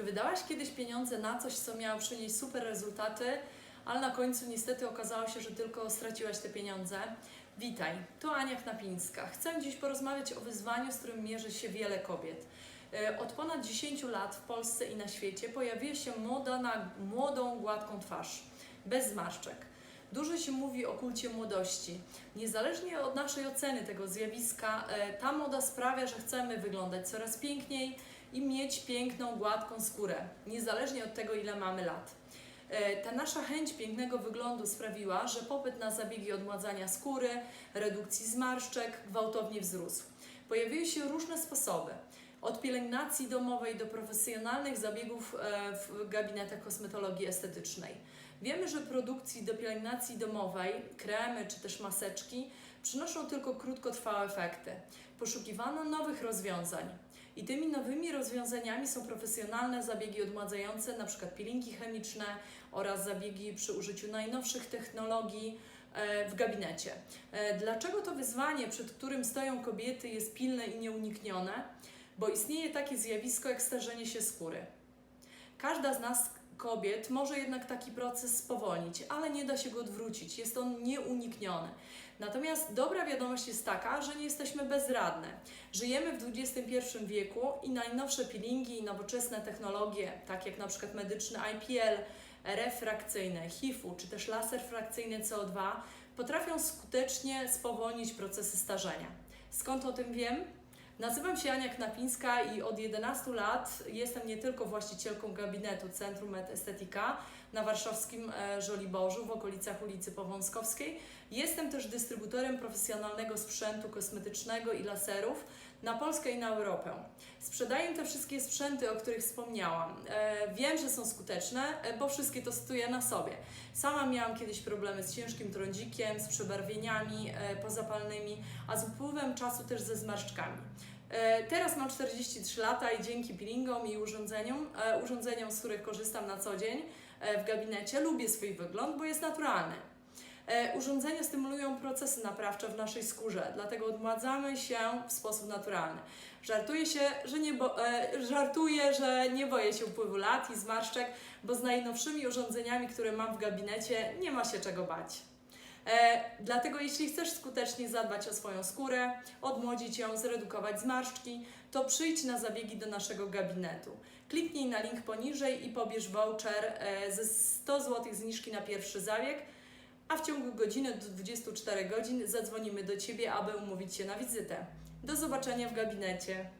Czy wydałaś kiedyś pieniądze na coś, co miało przynieść super rezultaty, ale na końcu niestety okazało się, że tylko straciłaś te pieniądze? Witaj, to Ania Knapińska. Chcę dziś porozmawiać o wyzwaniu, z którym mierzy się wiele kobiet. E, Od ponad 10 lat w Polsce i na świecie pojawiła się moda na młodą, gładką twarz, bez zmarszczek. Dużo się mówi o kulcie młodości. Niezależnie od naszej oceny tego zjawiska, e, ta moda sprawia, że chcemy wyglądać coraz piękniej i mieć piękną, gładką skórę, niezależnie od tego, ile mamy lat. E, Ta nasza chęć pięknego wyglądu sprawiła, że popyt na zabiegi odmładzania skóry, redukcji zmarszczek gwałtownie wzrósł. Pojawiły się różne sposoby. Od pielęgnacji domowej do profesjonalnych zabiegów e, w gabinetach kosmetologii estetycznej. Wiemy, że produkcji do pielęgnacji domowej, kremy czy też maseczki przynoszą tylko krótkotrwałe efekty. Poszukiwano nowych rozwiązań. I tymi nowymi rozwiązaniami są profesjonalne zabiegi odmładzające, np. peelingi chemiczne oraz zabiegi przy użyciu najnowszych technologii e, w gabinecie. E, Dlaczego to wyzwanie, przed którym stoją kobiety, jest pilne i nieuniknione? Bo istnieje takie zjawisko jak starzenie się skóry. Każda z nas, kobiet, może jednak taki proces spowolnić, ale nie da się go odwrócić. Jest on nieunikniony. Natomiast dobra wiadomość jest taka, że nie jesteśmy bezradne. Żyjemy w XXI wieku i najnowsze peelingi i nowoczesne technologie, takie jak na przykład medyczny IPL, RF frakcyjne, HIFU czy też laser frakcyjny CO2 potrafią skutecznie spowolnić procesy starzenia. Skąd o tym wiem? Nazywam się Ania Knapińska i od 11 lat jestem nie tylko właścicielką gabinetu Centrum Med na warszawskim e, Żoliborzu w okolicach ulicy Powązkowskiej. Jestem też dystrybutorem profesjonalnego sprzętu kosmetycznego i laserów na Polskę i na Europę. Sprzedaję te wszystkie sprzęty, o których wspomniałam. E, wiem, że są skuteczne, e, bo wszystkie testuję na sobie. Sama miałam kiedyś problemy z ciężkim trądzikiem, z przebarwieniami e, pozapalnymi, a z upływem czasu też ze zmarszczkami. Teraz mam 43 lata i dzięki peelingom i urządzeniom, urządzeniom, z których korzystam na co dzień w gabinecie, lubię swój wygląd, bo jest naturalny. E, Urządzenia stymulują procesy naprawcze w naszej skórze, dlatego odmładzamy się w sposób naturalny. Żartuję się, że nie bo, e, żartuję, że nie boję się upływu lat i zmarszczek, bo z najnowszymi urządzeniami, które mam w gabinecie, nie ma się czego bać. E, dlatego jeśli chcesz skutecznie zadbać o swoją skórę, odmłodzić ją, zredukować zmarszczki, to przyjdź na zabiegi do naszego gabinetu. Kliknij na link poniżej i pobierz voucher ze 100 zł zniżki na pierwszy zabieg, a w ciągu godziny do 24 godzin zadzwonimy do Ciebie, aby umówić się na wizytę. Do zobaczenia w gabinecie.